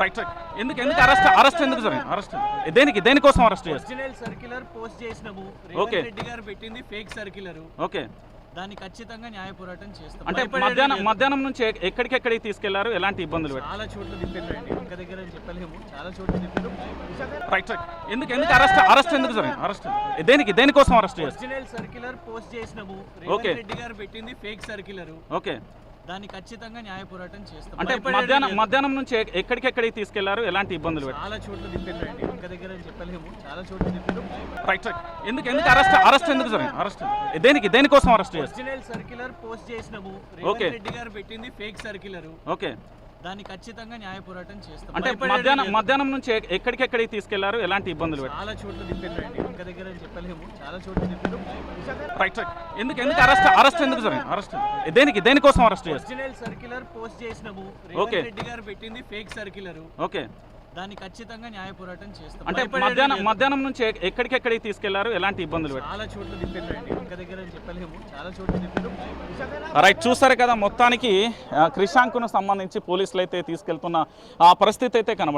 Right right ఎందుకు ఎందుకు arrest arrest ఎందుకు సార్ అరెస్ట్ దేనికి దేనికోసం అరెస్ట్ ఒరిజినల్ సర్క్యులర్ పోస్ట్ చేసినాము. ఓకే. రెడ్డి గారు పెట్టింది ఫేక్ సర్క్యులర్. ఓకే. దాన్ని ఖచ్చితంగా న్యాయ పోరాటం చేస్తాం. అంటే మధ్యాహ్నం. మధ్యాహ్నం నుంచి ఎక్- ఎక్కడికెక్కడికి తీసుకెళ్ళారు? ఎలాంటి ఇబ్బందులు చాలా చోట్ల తిప్పారండి ఒక దగ్గర చెప్పలేము. చాలా చోట్ల తిప్పారు. రైట్ రైట్ ఎందుకు ఎందుకు అరెస్ట్ అరెస్ట్ ఎందుకు సార్ అరెస్ట్ దేనికి దేనికోసం అరెస్ట్ ఒరిజినల్ సర్క్యులర్ పోస్ట్ చేసినాము. ఓకే. రెడ్డి గారు పెట్టింది ఫేక్ సర్క్యులర్. ఓకే. దాన్ని ఖచ్చితంగా న్యాయ పోరాటం చేస్తాం. అంటే మధ్యాహ్నం. మధ్యాహ్నం నుంచి ఎక్- ఎక్కడికెక్కడికి తీసుకెళ్ళారు? ఎలాంటి ఇబ్బందులు చాలా చోట్ల తిప్పారండి ఒక దగ్గర చెప్పలేము. చాలా చోట్ల తిప్పారు. రైట్ రైట్ ఎందుకు ఎందుకు అరెస్ట్ అరెస్ట్ ఎందుకు సార్ అరెస్ట్ దేనికి దేనికోసం అరెస్ట్ చేస్తారు సర్క్యులర్ పోస్ట్ చేసినాము. ఓకే. రెడ్డి గారు పెట్టింది ఫేక్ సర్క్యులర్. ఓకే దాన్ని ఖచ్చితంగా న్యాయ పోరాటం చేస్తాం. అంటే మధ్యాహ్నం. మధ్యాహ్నం నుంచి ఎక్- ఎక్కడికెక్కడికి తీసుకెళ్ళారు? ఎలాంటి ఇబ్బందులు చాలా చోట్ల తిప్పారండి ఒక దగ్గర చెప్పలేము. చాలా చోట్ల తిప్పారు. రైట్ రైట్ ఎందుకు ఎందుకు అరెస్ట్ అరెస్ట్ ఎందుకు సార్ అరెస్ట్ దేనికి దేనికోసం అరెస్ట్ ఒరిజినల్ సర్క్యులర్ పోస్ట్ చేసినాము. ఓకే. రెడ్డి గారు పెట్టింది ఫేక్ సర్క్యులర్. ఓకే దాన్ని ఖచ్చితంగా న్యాయ పోరాటం చేస్తాం. అంటే మధ్యాహ్నం. మధ్యాహ్నం నుంచి ఎక్- ఎక్కడికెక్కడికి తీసుకెళ్ళారు? ఎలాంటి ఇబ్బందులు చాలా చోట్ల తిప్పారండి ఒక దగ్గర చెప్పలేము. చాలా చోట్ల తిప్పారు. రైట్ చూస్తారు కదా మొత్తానికి క్రిషాంక్ను సంబంధించి పోలీసులు అయితే తీసుకెళ్తున్న ఆ పరిస్థితి అయితే కనబడుతుంది.